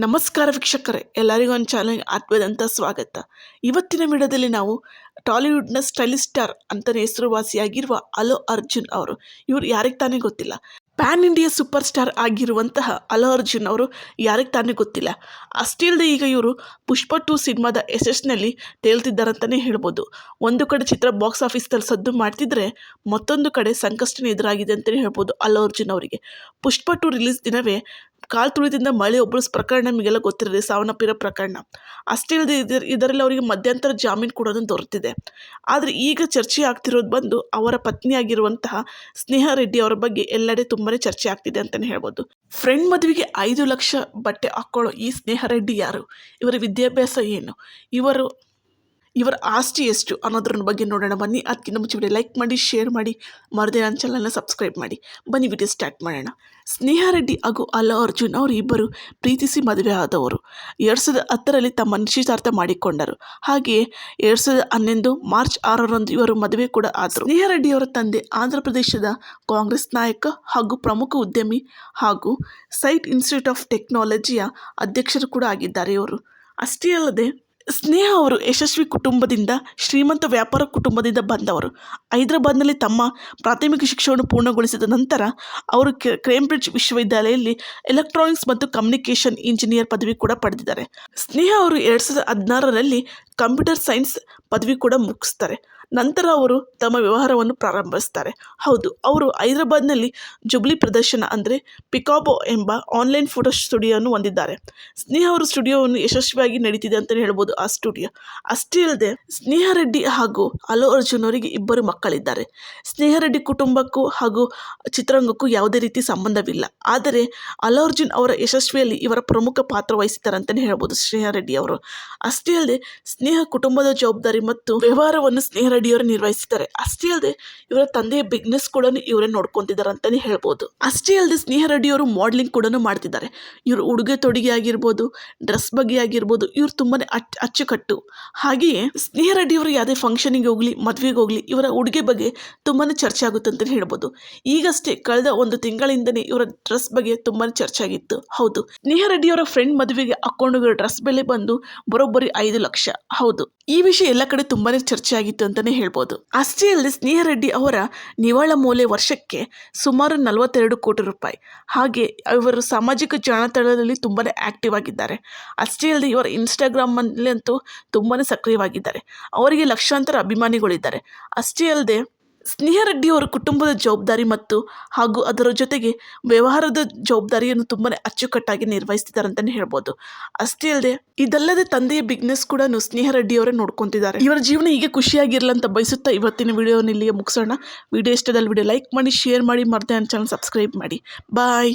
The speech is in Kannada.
ನಮಸ್ಕಾರ ವೀಕ್ಷಕರೇ, ಎಲ್ಲರಿಗೂ ಒಂದು ಚಾನಲ್ಗೆ ಆತ್ಮದಂತ ಸ್ವಾಗತ. ಇವತ್ತಿನ ವಿಡಿಯೋದಲ್ಲಿ ನಾವು ಟಾಲಿವುಡ್ನ ಸ್ಟೈಲಿಶ್ ಸ್ಟಾರ್ ಅಂತಲೇ ಹೆಸರುವಾಸಿಯಾಗಿರುವ ಅಲೋ ಅರ್ಜುನ್ ಅವರು. ಇವರು ಯಾರಿಗೆ ತಾನೇ ಗೊತ್ತಿಲ್ಲ. ಪ್ಯಾನ್ ಇಂಡಿಯಾ ಸೂಪರ್ ಸ್ಟಾರ್ ಆಗಿರುವಂತಹ ಅಲ್ಲು ಅರ್ಜುನ್ ಅವರು ಯಾರಿಗೆ ತಾನೇ ಗೊತ್ತಿಲ್ಲ. ಅಷ್ಟಿಲ್ಲದೆ ಈಗ ಇವರು ಪುಷ್ಪ ಟು ಸಿನಿಮಾದ ಯಶಸ್ಸಿನಲ್ಲಿ ತೇಲ್ತಿದ್ದಾರಂತಲೇ ಹೇಳ್ಬೋದು. ಒಂದು ಕಡೆ ಚಿತ್ರ ಬಾಕ್ಸ್ ಆಫೀಸ್ದಲ್ಲಿ ಸದ್ದು ಮಾಡ್ತಿದ್ರೆ ಮತ್ತೊಂದು ಕಡೆ ಸಂಕಷ್ಟನೇ ಎದುರಾಗಿದೆ ಅಂತಲೇ ಹೇಳ್ಬೋದು ಅಲ್ಲು ಅರ್ಜುನ್ ಅವರಿಗೆ. ಪುಷ್ಪ ಟು ರಿಲೀಸ್ ದಿನವೇ ಕಾಲು ತುಳಿದಿಂದ ಮಳೆ ಒಬ್ಬರು ಪ್ರಕರಣ ನಿಮಗೆಲ್ಲ ಗೊತ್ತಿರಲಿ, ಸಾವನ್ನಪ್ಪಿರೋ ಪ್ರಕರಣ. ಅಷ್ಟೇ ಇಲ್ಲದೆ ಇದರ, ಇದರಲ್ಲಿ ಅವರಿಗೆ ಮಧ್ಯಂತರ ಜಾಮೀನು ಕೂಡ ದೊರೆತಿದೆ. ಆದರೆ ಈಗ ಚರ್ಚೆ ಆಗ್ತಿರೋದು ಬಂದು ಅವರ ಪತ್ನಿಯಾಗಿರುವಂತಹ ಸ್ನೇಹ ರೆಡ್ಡಿ ಅವರ ಬಗ್ಗೆ ಎಲ್ಲೆಡೆ ತುಂಬಾ ಚರ್ಚೆ ಆಗ್ತಿದೆ ಅಂತಲೇ ಹೇಳ್ಬೋದು. ಫ್ರೆಂಡ್ ಮದುವೆಗೆ ಐದು ಲಕ್ಷ ಬಟ್ಟೆ ಹಾಕ್ಕೊಳ್ಳೋ ಈ ಸ್ನೇಹ ರೆಡ್ಡಿ ಯಾರು? ಇವರ ವಿದ್ಯಾಭ್ಯಾಸ ಏನು? ಇವರು ಇವರ ಆಸ್ತಿ ಎಷ್ಟು ಅನ್ನೋದ್ರ ಬಗ್ಗೆ ನೋಡೋಣ. ಬನ್ನಿ ಅದಕ್ಕಿಂತ ಮುಂಚೆ ವಿಡಿಯೋ ಲೈಕ್ ಮಾಡಿ ಶೇರ್ ಮಾಡಿ. ಮರದೇ ನನ್ನ ಚಾನಲ್ನ ಸಬ್ಸ್ಕ್ರೈಬ್ ಮಾಡಿ. ಬನ್ನಿ ವಿಡಿಯೋ ಸ್ಟಾರ್ಟ್ ಮಾಡೋಣ. ಸ್ನೇಹ ರೆಡ್ಡಿ ಹಾಗೂ ಅಲ್ಲ ಅರ್ಜುನ್ ಅವರು ಇಬ್ಬರು ಪ್ರೀತಿಸಿ ಮದುವೆ ಆದವರು. ಎರಡು ಸಾವಿರದ ಹತ್ತರಲ್ಲಿ ತಮ್ಮ ನಿಶ್ಚಿತಾರ್ಥ ಮಾಡಿಕೊಂಡರು. ಹಾಗೆಯೇ ಎರಡು ಸಾವಿರದ ಹನ್ನೊಂದು ಮಾರ್ಚ್ ಆರರಂದು ಇವರು ಮದುವೆ ಕೂಡ ಆದರು. ಸ್ನೇಹ ರೆಡ್ಡಿ ಅವರ ತಂದೆ, ಆಂಧ್ರ ಪ್ರದೇಶದ ಕಾಂಗ್ರೆಸ್ ನಾಯಕ ಹಾಗೂ ಪ್ರಮುಖ ಉದ್ಯಮಿ ಹಾಗೂ ಸೈಟ್ ಇನ್ಸ್ಟಿಟ್ಯೂಟ್ ಆಫ್ ಟೆಕ್ನಾಲಜಿಯ ಅಧ್ಯಕ್ಷರು ಕೂಡ ಆಗಿದ್ದಾರೆ ಇವರು. ಅಷ್ಟೇ ಅಲ್ಲದೆ ಸ್ನೇಹ ಅವರು ಯಶಸ್ವಿ ಕುಟುಂಬದಿಂದ, ಶ್ರೀಮಂತ ವ್ಯಾಪಾರ ಕುಟುಂಬದಿಂದ ಬಂದವರು. ಹೈದರಾಬಾದ್ನಲ್ಲಿ ತಮ್ಮ ಪ್ರಾಥಮಿಕ ಶಿಕ್ಷಣವನ್ನು ಪೂರ್ಣಗೊಳಿಸಿದ ನಂತರ, ಅವರು ಕೇಂಬ್ರಿಡ್ಜ್ ವಿಶ್ವವಿದ್ಯಾಲಯದಲ್ಲಿ ಎಲೆಕ್ಟ್ರಾನಿಕ್ಸ್ ಮತ್ತು ಕಮ್ಯುನಿಕೇಷನ್ ಇಂಜಿನಿಯರ್ ಪದವಿ ಕೂಡ ಪಡೆದಿದ್ದಾರೆ. ಸ್ನೇಹ ಅವರು ಎರಡು ಸಾವಿರದ ಹದಿನಾರರಲ್ಲಿ ಕಂಪ್ಯೂಟರ್ ಸೈನ್ಸ್ ಪದವಿ ಕೂಡ ಮುಗಿಸ್ತಾರೆ. ನಂತರ ಅವರು ತಮ್ಮ ವ್ಯವಹಾರವನ್ನು ಪ್ರಾರಂಭಿಸ್ತಾರೆ. ಹೌದು, ಅವರು ಹೈದರಾಬಾದ್ನಲ್ಲಿ ಜುಬ್ಲಿ ಪ್ರದರ್ಶನ ಅಂದರೆ ಪಿಕಾಬೋ ಎಂಬ ಆನ್ಲೈನ್ ಫೋಟೋ ಸ್ಟುಡಿಯೋವನ್ನು ಹೊಂದಿದ್ದಾರೆ. ಸ್ನೇಹ ಅವರು ಸ್ಟುಡಿಯೋವನ್ನು ಯಶಸ್ವಿಯಾಗಿ ನಡೀತಿದೆ ಅಂತಲೇ ಹೇಳ್ಬೋದು ಆ ಸ್ಟುಡಿಯೋ. ಅಷ್ಟೇ ಅಲ್ಲದೆ ಸ್ನೇಹ ರೆಡ್ಡಿ ಹಾಗೂ ಅಲ್ಲು ಅರ್ಜುನ್ ಅವರಿಗೆ ಇಬ್ಬರು ಮಕ್ಕಳಿದ್ದಾರೆ. ಸ್ನೇಹ ರೆಡ್ಡಿ ಕುಟುಂಬಕ್ಕೂ ಹಾಗೂ ಚಿತ್ರರಂಗಕ್ಕೂ ಯಾವುದೇ ರೀತಿ ಸಂಬಂಧವಿಲ್ಲ. ಆದರೆ ಅಲ್ಲು ಅರ್ಜುನ್ ಅವರ ಯಶಸ್ವಿಯಲ್ಲಿ ಇವರ ಪ್ರಮುಖ ಪಾತ್ರ ವಹಿಸಿದ್ದಾರೆ ಅಂತಲೇ ಹೇಳ್ಬೋದು ಸ್ನೇಹ ರೆಡ್ಡಿ ಅವರು. ಅಷ್ಟೇ ಅಲ್ಲದೆ ಸ್ನೇಹ ಕುಟುಂಬದ ಜವಾಬ್ದಾರಿ ಮತ್ತು ವ್ಯವಹಾರವನ್ನು ಸ್ನೇಹ ರೆಡ್ಡಿ ನಿರ್ವಹಿಸ್ತಾರೆ. ಅಷ್ಟೇ ಅಲ್ಲದೆ ಇವರ ತಂದೆಯ ಬಿಸ್ನೆಸ್ ಕೂಡ ಇವರೇ ನೋಡ್ಕೊತಿದ್ದಾರೆ ಅಂತಲೇ ಹೇಳ್ಬೋದು. ಅಷ್ಟೇ ಅಲ್ಲದೆ ಸ್ನೇಹ ರೆಡ್ಡಿ ಅವರು ಮಾಡಲಿಂಗ್ ಕೂಡ ಮಾಡ್ತಿದ್ದಾರೆ. ಇವರು ಉಡುಗೆ ತೊಡುಗೆ ಆಗಿರ್ಬೋದು ಡ್ರೆಸ್ ಬಗ್ಗೆ ಆಗಿರ್ಬೋದು, ಇವರು ತುಂಬಾ ಅಚ್ ಅಚ್ಚುಕಟ್ಟು. ಹಾಗೆಯೇ ಸ್ನೇಹ ರೆಡ್ಡಿ ಅವರು ಯಾವುದೇ ಫಂಕ್ಷನಿಗೆ ಹೋಗ್ಲಿ, ಮದುವೆಗೆ ಹೋಗ್ಲಿ, ಇವರ ಉಡುಗೆ ಬಗ್ಗೆ ತುಂಬಾ ಚರ್ಚೆ ಆಗುತ್ತೆ ಅಂತಲೇ ಹೇಳ್ಬೋದು. ಈಗಷ್ಟೇ ಕಳೆದ ಒಂದು ತಿಂಗಳಿಂದನೇ ಇವರ ಡ್ರೆಸ್ ಬಗ್ಗೆ ತುಂಬಾ ಚರ್ಚೆ ಆಗಿತ್ತು. ಹೌದು, ಸ್ನೇಹ ರೆಡ್ಡಿ ಅವರ ಫ್ರೆಂಡ್ ಮದುವೆಗೆ ಹಾಕೊಂಡಿರೋ ಡ್ರೆಸ್ ಬೆಲೆ ಬಂದು ಬರೋಬ್ಬರಿ ಐದು ಲಕ್ಷ. ಹೌದು, ಈ ವಿಷಯ ಎಲ್ಲ ಕಡೆ ತುಂಬಾನೇ ಚರ್ಚೆ ಆಗಿತ್ತು ಅಂತಲೇ ಹೇಳ್ಬೋದು. ಅಷ್ಟೇ ಸ್ನೇಹ ರೆಡ್ಡಿ ಅವರ ನಿವಾಳ ಮೂಲೆ ವರ್ಷಕ್ಕೆ ಸುಮಾರು ನಲವತ್ತೆರಡು ಕೋಟಿ ರೂಪಾಯಿ. ಹಾಗೆ ಇವರು ಸಾಮಾಜಿಕ ಜಾಲತಾಣದಲ್ಲಿ ತುಂಬಾ ಆಕ್ಟಿವ್ ಆಗಿದ್ದಾರೆ. ಅಷ್ಟೇ ಅಲ್ಲದೆ ಇವರ ಇನ್ಸ್ಟಾಗ್ರಾಮಲ್ಲಿ ಅಂತೂ ತುಂಬಾ ಸಕ್ರಿಯವಾಗಿದ್ದಾರೆ. ಅವರಿಗೆ ಲಕ್ಷಾಂತರ ಅಭಿಮಾನಿಗಳಿದ್ದಾರೆ. ಅಷ್ಟೇ ಅಲ್ಲದೆ ಸ್ನೇಹ ರೆಡ್ಡಿ ಅವರ ಕುಟುಂಬದ ಜವಾಬ್ದಾರಿ ಮತ್ತು ಹಾಗೂ ಅದರ ಜೊತೆಗೆ ವ್ಯವಹಾರದ ಜವಾಬ್ದಾರಿಯನ್ನು ತುಂಬಾ ಅಚ್ಚುಕಟ್ಟಾಗಿ ನಿರ್ವಹಿಸ್ತಿದ್ದಾರೆ ಅಂತಲೇ ಹೇಳ್ಬೋದು. ಅಷ್ಟೇ ಅಲ್ಲದೆ, ಇದಲ್ಲದೆ ತಂದೆಯ ಬಿಸ್ನೆಸ್ ಕೂಡ ಸ್ನೇಹ ರೆಡ್ಡಿ ಅವರೇ ನೋಡ್ಕೊತಿದ್ದಾರೆ. ಇವರ ಜೀವನ ಹೀಗೆ ಅಂತ ಬಯಸುತ್ತಾ ಇವತ್ತಿನ ವಿಡಿಯೋನ ಇಲ್ಲಿಗೆ ಮುಗಿಸೋಣ. ವಿಡಿಯೋ ಇಷ್ಟದಲ್ಲಿ ವಿಡಿಯೋ ಲೈಕ್ ಮಾಡಿ, ಶೇರ್ ಮಾಡಿ, ಮರದೇ ನನ್ನ ಚಾನಲ್ ಸಬ್ಸ್ಕ್ರೈಬ್ ಮಾಡಿ. ಬಾಯ್!